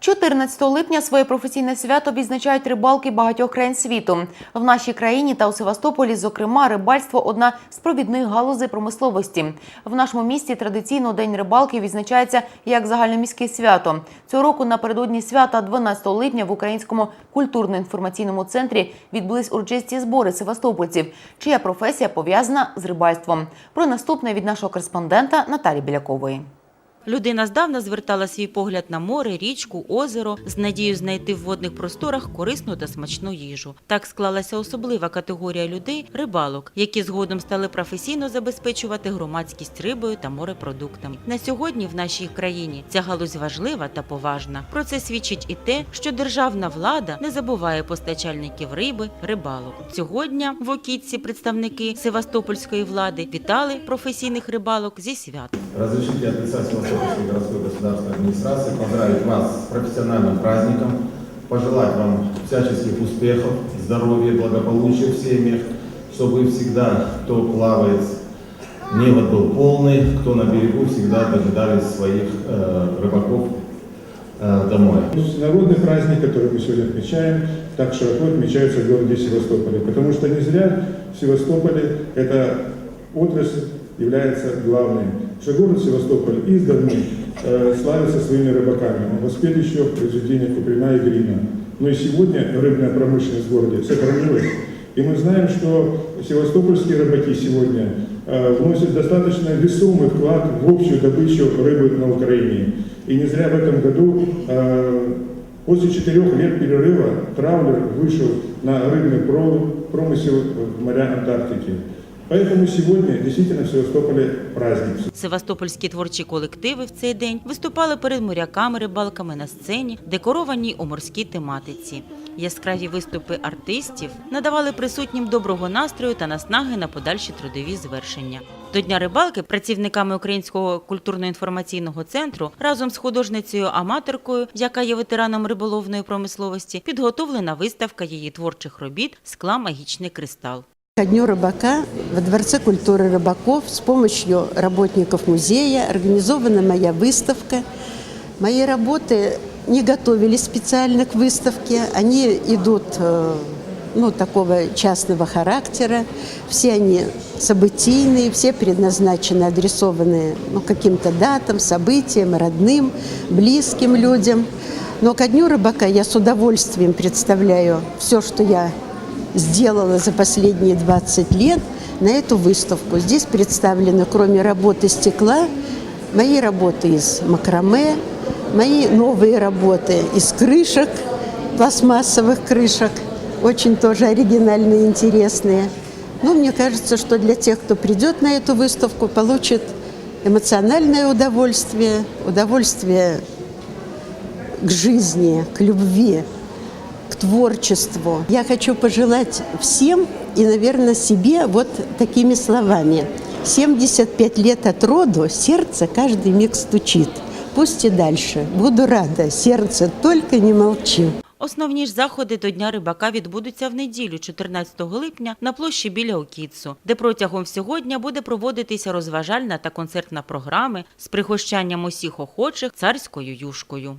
14 липня своє професійне свято відзначають рибалки багатьох країн світу. В нашій країні та у Севастополі, зокрема, рибальство одна з провідних галузей промисловості. В нашому місті традиційно День рибалки відзначається як загальноміське свято. Цього року напередодні свята 12 липня в Українському культурно-інформаційному центрі відбулись урочисті збори севастопольців, чия професія пов'язана з рибальством. Про наступне від нашого кореспондента Наталі Білякової. Людина здавна звертала свій погляд на море, річку, озеро з надією знайти в водних просторах корисну та смачну їжу. Так склалася особлива категорія людей рибалок, які згодом стали професійно забезпечувати громадськість рибою та морепродуктами. На сьогодні в нашій країні ця галузь важлива та поважна. Про це свідчить і те, що державна влада не забуває постачальників риби, рибалок. Цього дня в Окітці представники Севастопольської влади вітали професійних рибалок зі святом. Разрешите от лица Севастопольской городской государственной администрации поздравить вас с профессиональным праздником, пожелать вам всяческих успехов, здоровья, благополучия в семьях, чтобы всегда, кто плавает, невод был полный, кто на берегу, всегда дожидались своих э, рыбаков э, домой. Международный праздник, который мы сегодня отмечаем, так широко отмечается в городе Севастополе. Потому что не зря в Севастополе эта отрасль является главной. Что город Севастополь издавна э, славится своими рыбаками. Он воспел еще в Куприна и Грина. Но и сегодня рыбная промышленность в городе сохранилась. И мы знаем, что севастопольские рыбаки сегодня э, вносят достаточно весомый вклад в общую добычу рыбы на Украине. И не зря в этом году э, после четырех лет перерыва траулер вышел на рыбный про- промысел в моря Антарктики. Поэтому сегодня действительно в Севастополе праздник. Севастопольські творчі колективи в цей день виступали перед моряками рибалками на сцені, декорованій у морській тематиці. Яскраві виступи артистів надавали присутнім доброго настрою та наснаги на подальші трудові звершення. До Дня рибалки працівниками Українського культурно-інформаційного центру разом з художницею-аматоркою, яка є ветераном риболовної промисловості, підготовлена виставка її творчих робіт Скла магічний кристал. Ко Дню рыбака во Дворце культуры рыбаков с помощью работников музея организована моя выставка. Мои работы не готовились специально к выставке, они идут э, ну, такого частного характера, все они событийные, все предназначены, адресованы ну, каким-то датам, событиям, родным, близким людям. Но ко Дню рыбака я с удовольствием представляю все, что я сделала за последние 20 лет на эту выставку. Здесь представлены, кроме работы стекла, мои работы из макраме, мои новые работы из крышек, пластмассовых крышек, очень тоже оригинальные, интересные. Ну, мне кажется, что для тех, кто придет на эту выставку, получит эмоциональное удовольствие, удовольствие к жизни, к любви, творчеству. Я хочу пожелать всем и, наверное, себе вот такими словами. 75 лет от роду, сердце каждый миг стучит. Пусть и дальше. Буду рада. Сердце, только не молчи. Основні ж заходи до Дня рибака відбудуться в неділю, 14 липня, на площі біля Окітсу, де протягом всього дня буде проводитися розважальна та концертна програми з пригощанням усіх охочих царською юшкою.